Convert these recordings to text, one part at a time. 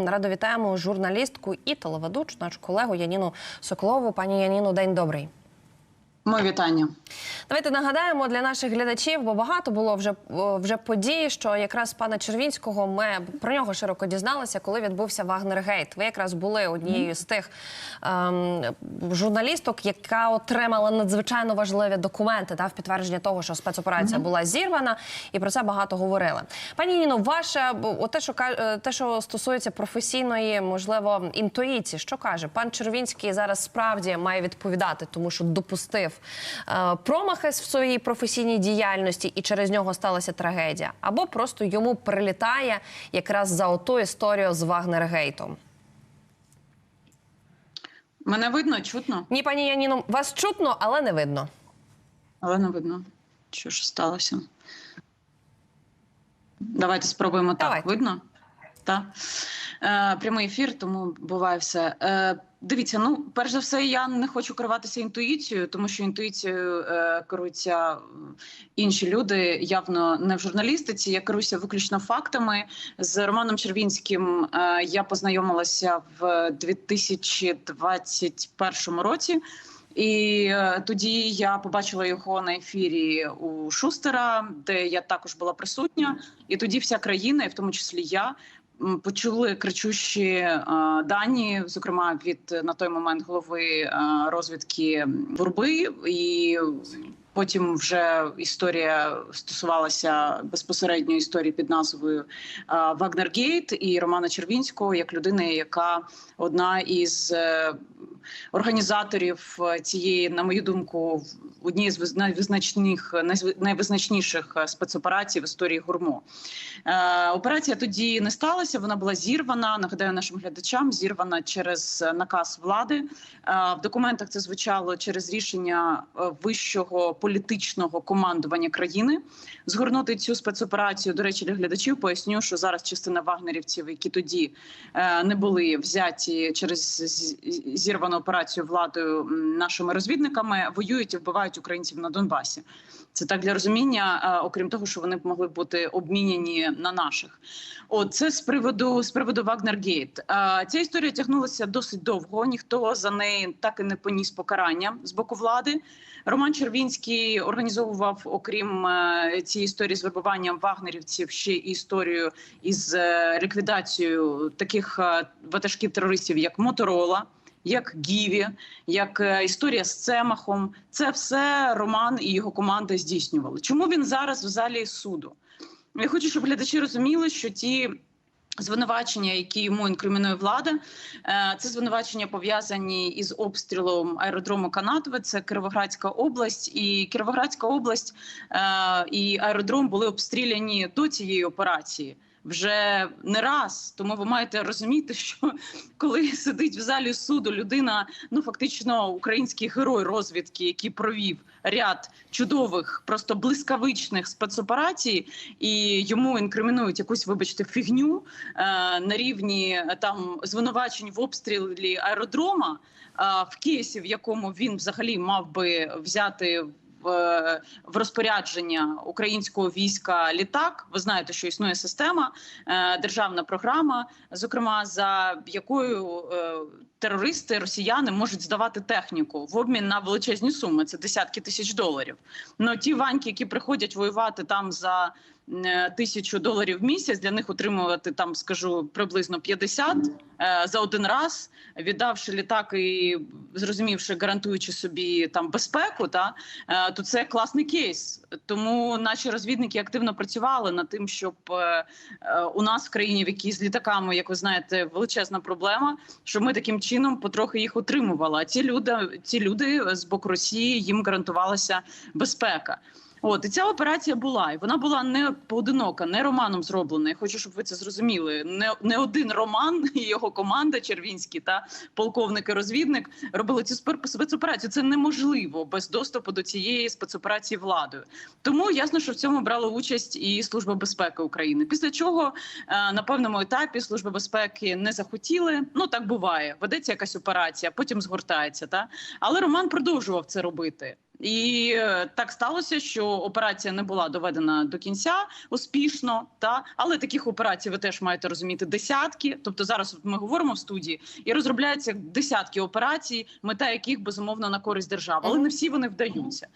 Радо вітаємо журналістку і телеведучу, нашу колегу Яніну Соколову. Пані Яніну, день добрий. Моє вітання. Давайте нагадаємо для наших глядачів, бо багато було вже вже подій, що якраз пана Червінського ми про нього широко дізналися, коли відбувся Вагнергейт. Ви якраз були однією з тих ем, журналісток, яка отримала надзвичайно важливі документи та в підтвердження того, що спецоперація була зірвана, і про це багато говорили. Пані Ніно, ваше те, що е, те, що стосується професійної, можливо, інтуїції, що каже пан Червінський зараз справді має відповідати, тому що допустив промахи в своїй професійній діяльності, і через нього сталася трагедія, або просто йому прилітає якраз за оту історію з Вагнергейтом. Мене видно, чутно, Ні, пані Яніно, вас чутно, але не видно. але не видно. Що ж сталося? Давайте спробуємо Давайте. так. Видно? Так. Е, прямий ефір, тому буває все. Е, дивіться, ну, перш за все, я не хочу керуватися інтуїцією, тому що інтуїцією е, керуються інші люди, явно не в журналістиці. Я керуюся виключно фактами. З Романом Червінським е, я познайомилася в 2021 році. І е, тоді я побачила його на ефірі у Шустера, де я також була присутня. І тоді вся країна, і в тому числі я, почули кричущі дані, зокрема від е, на той момент голови розвідки Бурби. І потім вже історія стосувалася безпосередньо історії під назвою Вагнергейт і Романа Червінського як людини, яка одна із е, організаторів е, цієї, на мою думку, однієї з виз- найвизначних найвизначніших е, спецоперацій в історії гурмо. Е, операція тоді не сталася. Вона була зірвана. Нагадаю нашим глядачам, зірвана через е, наказ влади. Е, в документах це звучало через рішення е, вищого політичного командування країни згорнути цю спецоперацію. До речі, для глядачів поясню, що зараз частина вагнерівців, які тоді е, не були взяті через з- зірвану операцію владою нашими розвідниками, воюють і вбивають українців на Донбасі. Це так для розуміння, е, окрім того, що вони могли бути обміняні на наших. От це з приводу з приводу Вагнергейт. Ця історія тягнулася досить довго. Ніхто за неї так і не поніс покарання з боку влади. Роман Червінський організовував, окрім е, цієї історії з вербуванням вагнерівців, ще історію із е, ліквідацією таких ватажків терористів, як Моторола. Як Гіві, як е, історія з Цемахом, це все Роман і його команда здійснювали. Чому він зараз в залі суду? Я хочу, щоб глядачі розуміли, що ті звинувачення, які йому інкримінує влада, е, це звинувачення пов'язані із обстрілом аеродрому Канатове. Це Кіровоградська область, і Кіровоградська область е, і аеродром були обстріляні до цієї операції. Вже не раз, тому ви маєте розуміти, що коли сидить в залі суду людина, ну фактично український герой розвідки, який провів ряд чудових, просто блискавичних спецоперацій, і йому інкримінують якусь, вибачте, фігню е, на рівні е, там звинувачень в обстрілі аеродрома е, в кейсі, в якому він взагалі мав би взяти. В, розпорядження українського війська літак. Ви знаєте, що існує система, е, державна програма, зокрема за якою е, терористи, росіяни можуть здавати техніку в обмін на величезні суми. Це десятки тисяч доларів. Ну ті ваньки, які приходять воювати там за е, тисячу доларів в місяць, для них отримувати там, скажу приблизно 50 е, за один раз, віддавши літак і зрозумівши, гарантуючи собі там безпеку, та е, то це класний кейс. Тому наші розвідники активно працювали над тим, щоб у нас в країні, в якій з літаками, як ви знаєте, величезна проблема, щоб ми таким чином потрохи їх отримувала. А ці люди, ці люди з боку Росії їм гарантувалася безпека. От і ця операція була, і вона була не поодинока, не романом зроблена. Я хочу, щоб ви це зрозуміли. Не, не один роман і його команда Червінський та полковник-розвідник робили цю спецоперацію. Це неможливо без доступу до цієї спецоперації владою. Тому ясно, що в цьому брала участь і Служба безпеки України. Після чого е, на певному етапі Служба безпеки не захотіли. Ну так буває. Ведеться якась операція, потім згортається. Та але Роман продовжував це робити. І е, так сталося, що операція не була доведена до кінця успішно. Та але таких операцій ви теж маєте розуміти десятки. Тобто зараз ми говоримо в студії і розробляються десятки операцій, мета яких безумовно на користь держави, але не всі вони вдаються.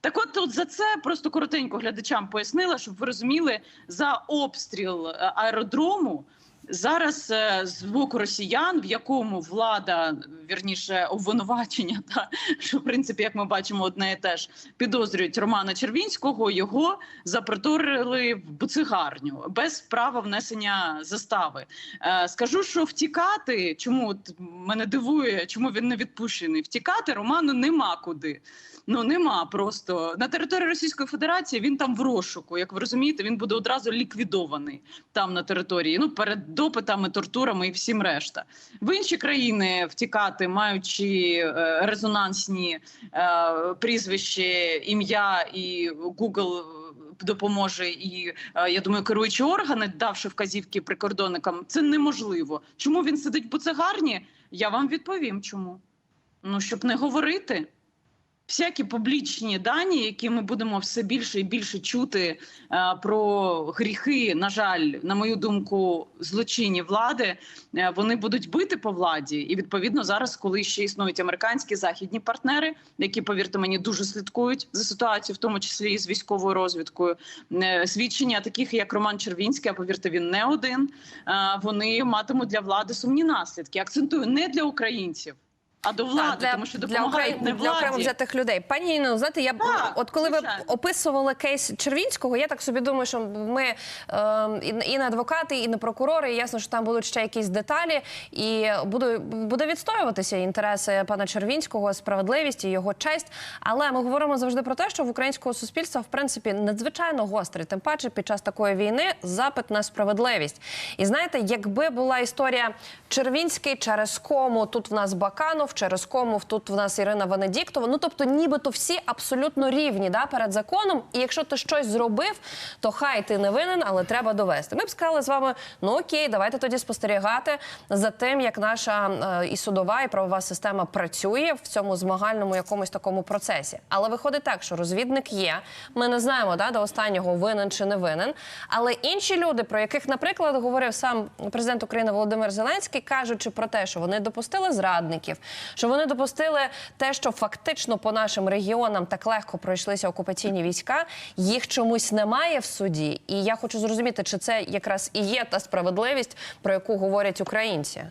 Так, от, от за це просто коротенько глядачам пояснила, щоб ви розуміли за обстріл е, аеродрому. Зараз е, з боку росіян, в якому влада вірніше обвинувачення, та що в принципі, як ми бачимо, одне і те ж підозрюють Романа Червінського. Його запроторили в буцигарню без права внесення застави. Е, скажу, що втікати, чому от мене дивує, чому він не відпущений? Втікати Роману нема куди. Ну нема просто на території Російської Федерації. Він там в розшуку. Як ви розумієте, він буде одразу ліквідований там на території. Ну перед допитами, тортурами і всім решта. В інші країни втікати, маючи е, резонансні е, прізвище, ім'я і Google допоможе, і е, я думаю, керуючі органи, давши вказівки прикордонникам, це неможливо. Чому він сидить в буцегарні? Я вам відповім, чому. Ну щоб не говорити. Всякі публічні дані, які ми будемо все більше і більше чути е, про гріхи, на жаль, на мою думку, злочинні влади, е, вони будуть бити по владі. І відповідно зараз, коли ще існують американські західні партнери, які повірте мені дуже слідкують за ситуацією, в тому числі і з військовою розвідкою, е, свідчення таких як Роман Червінський, а повірте, він не один. Вони матимуть для влади сумні наслідки. Акцентую не для українців. А до влади, для, тому що для, допомагають не окрем, для окремо взятих людей. Пані Інно, знаєте, я Так, от коли ви звичайно. описували кейс Червінського, я так собі думаю, що ми е, і, і не адвокати, і не прокурори. І ясно, що там будуть ще якісь деталі, і буде, буде відстоюватися інтереси пана Червінського, справедливість і його честь. Але ми говоримо завжди про те, що в українського суспільства в принципі надзвичайно гострий, тим паче під час такої війни запит на справедливість. І знаєте, якби була історія Червінський через кому тут в нас Баканов, через кому тут в нас Ірина Венедіктова. Ну тобто, нібито всі абсолютно рівні да, перед законом. І якщо ти щось зробив, то хай ти не винен, але треба довести. Ми б сказали з вами: ну окей, давайте тоді спостерігати за тим, як наша е, і судова, і правова система працює в цьому змагальному якомусь такому процесі. Але виходить так, що розвідник є. Ми не знаємо да, до останнього винен чи не винен. Але інші люди, про яких, наприклад, говорив сам президент України Володимир Зеленський, кажучи про те, що вони допустили зрадників, що вони допустили те, що фактично по нашим регіонам так легко пройшлися окупаційні війська, їх чомусь немає в суді. І я хочу зрозуміти, чи це якраз і є та справедливість, про яку говорять українці.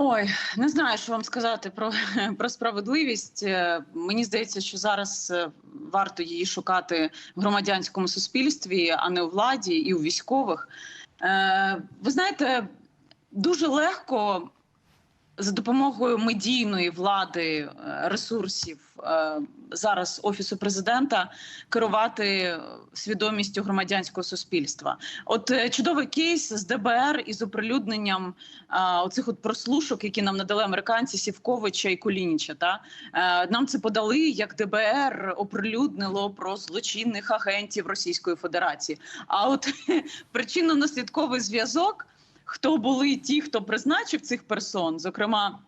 Ой, не знаю, що вам сказати про, про справедливість. Е, Мені здається, що зараз е, варто її шукати в громадянському суспільстві, а не у владі і у військових. Е, Ви знаєте, дуже легко за допомогою медійної влади е, ресурсів е, зараз офісу президента керувати свідомістю громадянського суспільства. От е, чудовий кейс з ДБР із оприлюдненням оцих от прослушок, які нам надали американці Сівковича і Кулініча. Та нам це подали, як ДБР оприлюднило про злочинних агентів Російської Федерації. А от причинно-наслідковий зв'язок. Хто були ті, хто призначив цих персон, зокрема,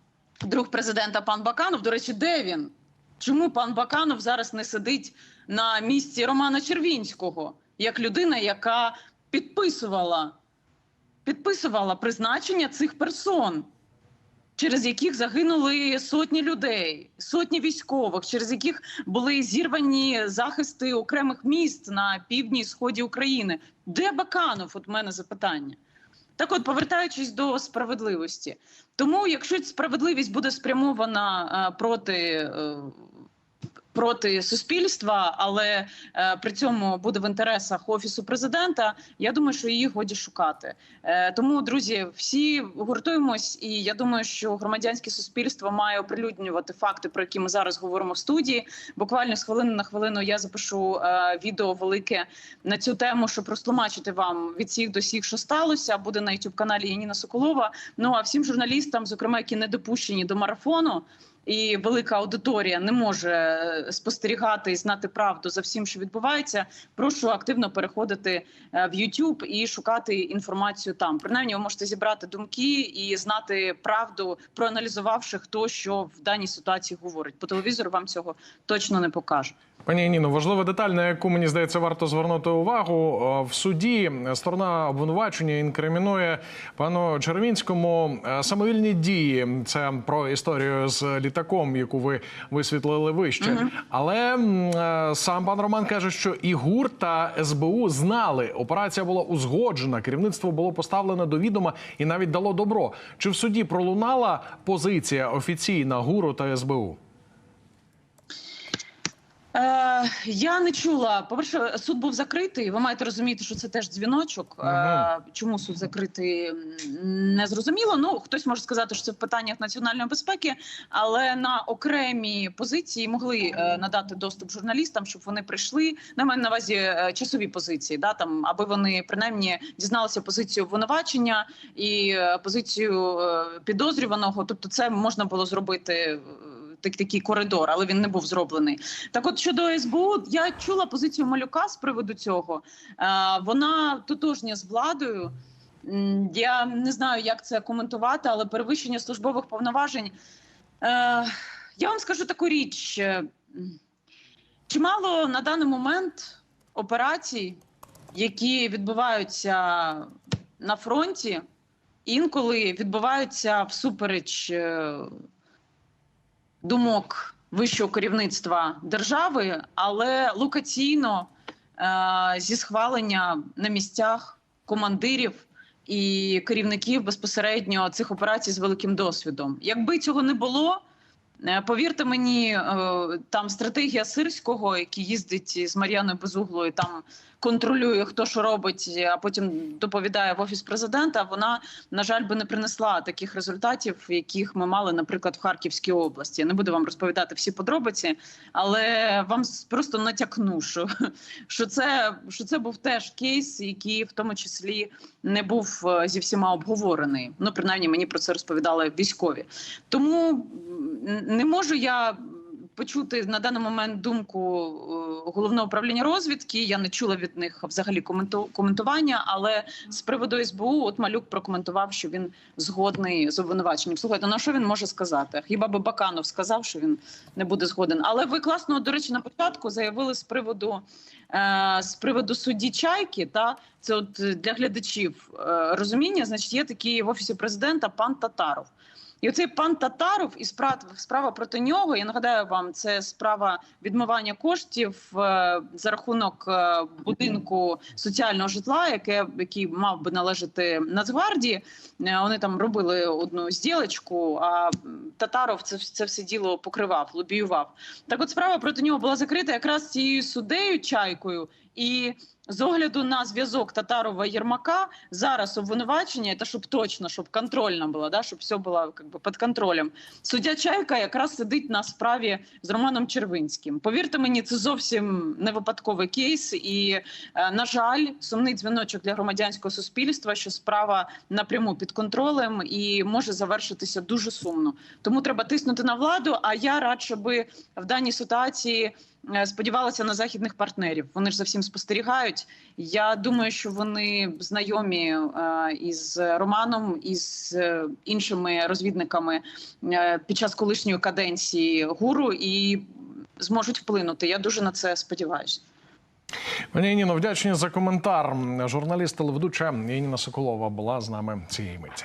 друг президента пан Баканов. До речі, де він? Чому пан Баканов зараз не сидить на місці Романа Червінського як людина, яка підписувала, підписувала призначення цих персон, через яких загинули сотні людей, сотні військових, через яких були зірвані захисти окремих міст на півдні і сході України? Де Баканов? От мене запитання. Так, от, повертаючись до справедливості, тому якщо справедливість буде спрямована е, проти. Проти суспільства, але е, при цьому буде в інтересах офісу президента. Я думаю, що її годі шукати. Е, тому, друзі, всі гуртуємось, і я думаю, що громадянське суспільство має оприлюднювати факти, про які ми зараз говоримо в студії. Буквально з хвилини на хвилину я запишу е, відео велике на цю тему, щоб розтлумачити вам від всіх до всіх, що сталося. Буде на youtube каналі Яніна Соколова. Ну а всім журналістам, зокрема, які не допущені до марафону. І велика аудиторія не може е, спостерігати і знати правду за всім, що відбувається. Прошу активно переходити е, в YouTube і шукати інформацію там. Принаймні, ви можете зібрати думки і знати правду, проаналізувавши хто що в даній ситуації говорить. По телевізору вам цього точно не покаже. Пані Ніно, важлива деталь, на яку мені здається, варто звернути увагу. Е, В суді сторона обвинувачення інкримінує пану Червінському самовільні дії. Це про історію з літаком, яку ви висвітлили вище. Але е, сам пан Роман каже, що і ГУР та СБУ знали, операція була узгоджена, керівництво було поставлено до відома і навіть дало добро. Чи в суді пролунала позиція офіційна ГУРу та СБУ? Е, я не чула. По перше, суд був закритий. Ви маєте розуміти, що це теж дзвіночок. Е, чому суд закритий не зрозуміло. Ну хтось може сказати, що це в питаннях національної безпеки, але на окремі позиції могли е, надати доступ журналістам, щоб вони прийшли. На мене на увазі е, часові позиції, да там, аби вони принаймні дізналися позицію обвинувачення і е, позицію е, підозрюваного. Тобто, це можна було зробити. Так- Такий коридор, але він не був зроблений. Так, от щодо СБУ, я чула позицію малюка з приводу цього. Е, вона тотожня з владою. Я не знаю, як це коментувати, але перевищення службових повноважень. Е, я вам скажу таку річ: е, чимало на даний момент операцій, які відбуваються на фронті, інколи відбуваються всупереч думок вищого керівництва держави, але локаційно е, зі схвалення на місцях командирів і керівників безпосередньо цих операцій з великим досвідом. Якби цього не було. Е, Повірте мені, е, там стратегія сирського, який їздить з Мар'яною Безуглою, там контролює, хто що робить, а потім доповідає в офіс президента. Вона на жаль би не принесла таких результатів, яких ми мали, наприклад, в Харківській області. Я не буду вам розповідати всі подробиці, але вам просто натякну, що, що це що це був теж кейс, який в тому числі не був е, зі всіма обговорений. Ну принаймні мені про це розповідали військові. Тому не можу я почути на даний момент думку е, головного управління розвідки. Я не чула від них взагалі коменту- коментування. Але з приводу СБУ, от малюк прокоментував, що він згодний з обвинуваченням. Слухайте, на що він може сказати? Хіба би Баканов сказав, що він не буде згоден? Але ви класно, до речі, на початку заявили з приводу е, з приводу судді чайки. Та це от для глядачів е, розуміння. Значить, є такий в офісі президента пан Татаров. І оцей пан Татаров і справа, проти нього. Я нагадаю вам, це справа відмивання коштів е, за рахунок е, будинку соціального житла, яке який мав би належати Нацгвардії. Е, Вони там робили одну зділечку, а Татаров це, це все діло покривав, лобіював. Так, от справа проти нього була закрита якраз цією суддею чайкою. І з огляду на зв'язок Татарова Єрмака зараз обвинувачення, та щоб точно, щоб контрольно було, да, щоб все було під контролем. Суддя Чайка якраз сидить на справі з Романом Червинським. Повірте мені, це зовсім не випадковий кейс. І, е, на жаль, сумний дзвіночок для громадянського суспільства, що справа напряму під контролем і може завершитися дуже сумно. Тому треба тиснути на владу. А я радше би в даній ситуації. Е, Сподівалася на західних партнерів. Вони ж за всім спостерігають. Я думаю, що вони знайомі е, із Романом і з е, іншими розвідниками під час колишньої каденції гуру і зможуть вплинути. Я дуже на це сподіваюся. Пані Ніно, вдячні за коментар. Журналіст телеведуча Яніна Соколова була з нами цієї миті.